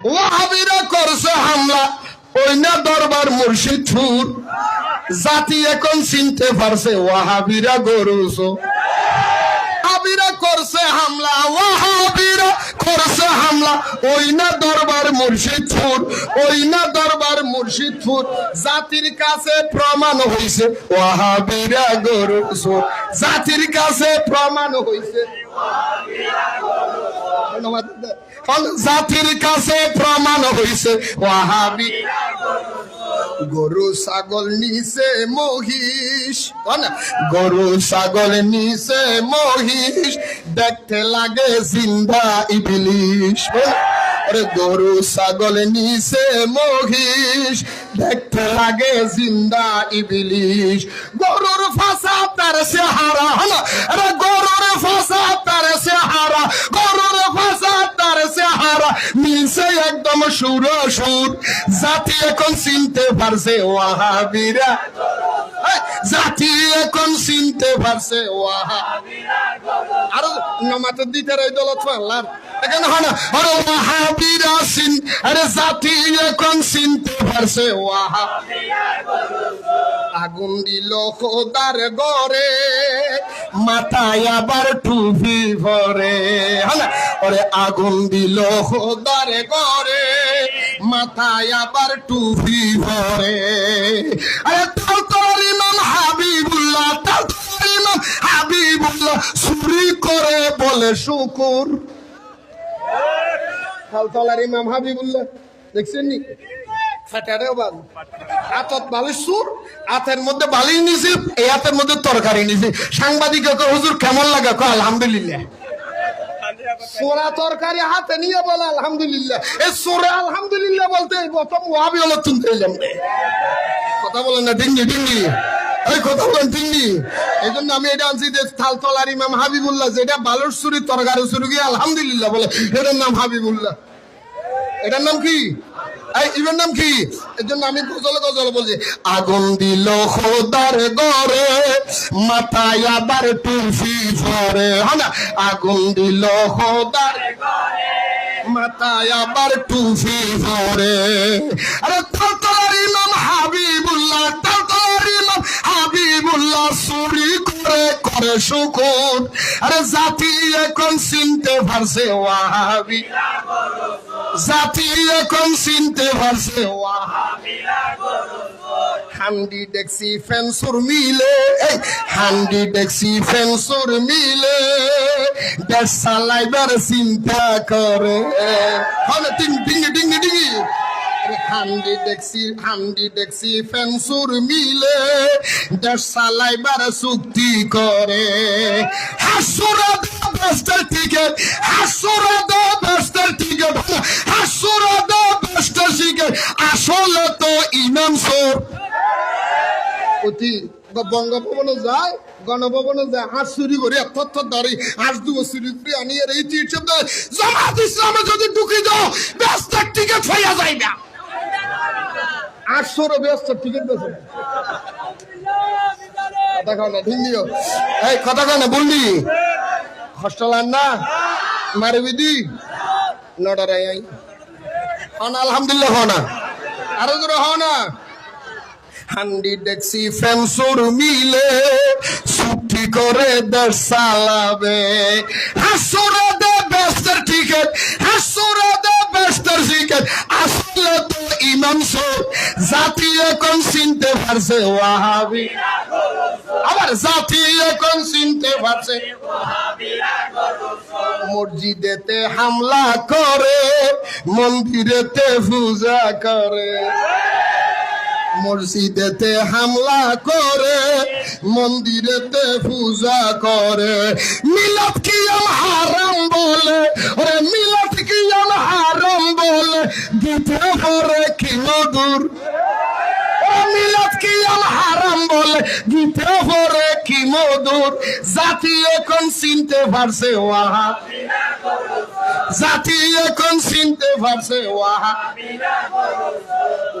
ওয়াহাবিরা করছে হামলা। ওই না দরবার মুর্শিদপুর জাতি এখন চিনতে পারছে, ওয়াহাবিরা গরুস করছে হামলা, ওয়াহাবিরা করছে হামলা। ওই না দরবার মুর্শিদপুর ওই না দরবার মুর্শিদপুর। জাতির কাছে প্রমাণ হইছে, ওয়াহাবিরা গরুছো জাতির কাছে প্রমাণ হইছে জাতির কাছে প্রমাণ হইছে ওয়াহাবি গরু ছাগল নিছে মহিষ? গরু ছাগল নিছে মহিষ, দেখতে লাগে জিন্দা ইবলিশ আরে গরু ছাগল নিছে মহিষ, দেখতে লাগে জিন্দা ইবলিশ। গরুর ফাঁসা তার চেহারা, হলো? আরে গরুর ফাঁসা তার চেহারা, গরুর ফাঁসা তার চেহারা মিলছে একদম সুর সুর। জাতি এখন চিনতে পারছে, ওয়াহাবিরা। জাতি এখন চিনতে পারছে নমাতে দিতে রে দলত এখানে হয় না, আরে জাতি এখন চিনতে পারছে আগুন দিল খোদার গরে মাথায় আবার টুপি ভরে। হ্যাঁ ওরে আগুন দিল খোদার গরে মাথায় আবার টুপি ভরে আরে তোর ইমাম হাবিবুল্লাহ তোর ইমাম হাবিবুল্লাহ চুরি করে বলে শুকুর। খালতলার ইমাম হাবিবুল্লাহ, দেখছেন নি? ফাটারেও বাল। হাতত বালিশ সুর হাতের মধ্যে বালি নিছে, এই হাতের মধ্যে তরকারি নিছে। সাংবাদিক হুজুর কেমন লাগে? আলহামদুলিল্লাহ। সোরা তরকারি হাতে নিয়ে বলে, আলহামদুলিল্লাহ। এই সোরা আলহামদুলিল্লাহ বলতে প্রথম ওয়াবি হলো তুলতে এলাম কথা বলেন না, ডিঙ্গি ডিঙ্গি। আলহামদুলিল্লাহ বলে, এটার নাম হাবিবুল্লাহ। এটার নাম কি? ইভের নাম কি? এর জন্য আমি গজল গজল বলছি, আগুন দিল খোদার গরে মাথায় আবার টুফি ভরে হ্যাঁ আগুন দিল খোদার মাথায় আবার টুফি ভরে আরে করে শুকুর। আরে জাতি এখন চিনতে পারছে ওয়াহাবি। জাতি এখন চিনতে পারছে ওয়াহাবি। হান্ডি ডেক্সি ফেন্সুর মিলে হান্ডি ডেক্সি ফেন্সুর মিলে দেশ চালাইবার চিন্তা করে। টিং ডিঙ্গি ডিঙ্গি ডিঙ্গি আরে হান্ডি ডেক্সি হান্ডি ডেক্সি ফেন্সুর মিলে দেশ চালাইবার চুক্তি করে। হাসুরা বেস্টার টিকেট হাসুরা বেস্টার টিকেট হাসুরা বেস্টার টিকেট আসলে তো ইমাম সোর। অতি বঙ্গভবনে যায়, গণভবনে যায়, হাত চুরি করে এত দাঁড়ি হাত দুবো চুরি করে আনি আর এই টিউশন জামাত ইসলামে যদি ঢুকি দাও ব্যস্ত টিকিট হইয়া যাইবে। আটশোরও ব্যস্ত টিকিট বেছে কথা কয় না ঢিঙ্গিও এই, কথা কয় না, বললি? হস্টেল আন না, মারবি দি। নটারাই আই হন আলহামদুলিল্লাহ হনা আরও জোরে হনা হান্ডি ডেক্সি ফেন্সুর মিলে ছুটি করে দেশ চালাবে। হাসুরা দে বেস্টার টিকেট হাসুরা জাতি এখন চিনতে পারছে? ওয়াহাবি। আবার জাতি এখন চিনতে পারছে? মসজিদেতে হামলা করে, মন্দিরেতে পূজা করে। মসজিদেতে হামলা করে, মন্দিরেতে পূজা করে। মিলাদ কিয়াম হারাম দিতে পরে কি মধুর জাতি এখন চিনতে পারছে ওয়াহা জাতি এখন চিনতে পারছে, ওয়াহা।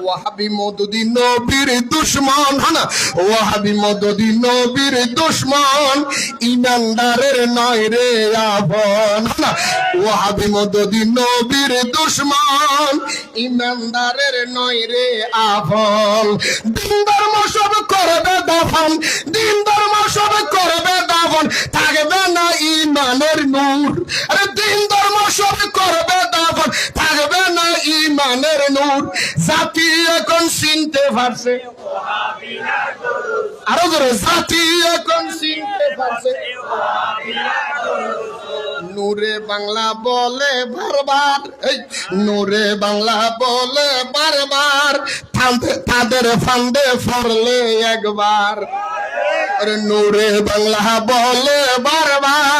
ওয়াহাবি মদদি নবীর দুশ্মন হানা ওয়াহাবি মদদি নবীর দুশ্মন, ইমানদারের নয় রে আবন হানা ওয়াহাবি মদদি নবীর দুশ্মন, ইমানদারের নয় রে আবন দিন ধর্ম সব করবে দাফন দিন ধর্ম সব করবে দাফন, থাকবে না ইমানের নূর। নূর জাতি এখন চিনতে পারছে। আরও জাতি এখন চিনতে পারছে। নূরে বাংলা বলে বারবার, এই নূরে বাংলা বলে বারবার তাদের ফান্দে ফরলে একবার। নূরে বাংলা বলে বারবার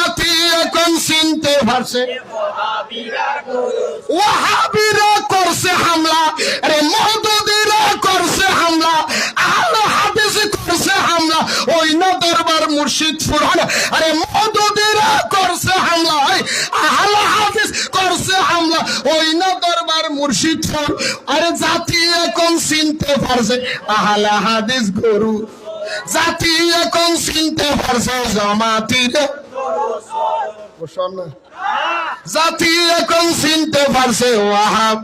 পারছে ওয়াহাবিরা করছে হামলা, আরে মহদুদিরা করছে হামলা আল হাদিস করছে হামলা, ওই না দরবার মুর্শিদ ফুরহান, আরে মহদুদিরা করছে হামলা এই আহল হাদিস করছে হামলা, ওই না দরবার মুর্শিদ ফুর, আরে জাতি এখন চিনতে পারছে, আহল হাদিস গরু, জাতি এখন চিনতে পারছে, জমাতিরে। বসন না জাতি এখন চিনতে পারছে ওয়াহাব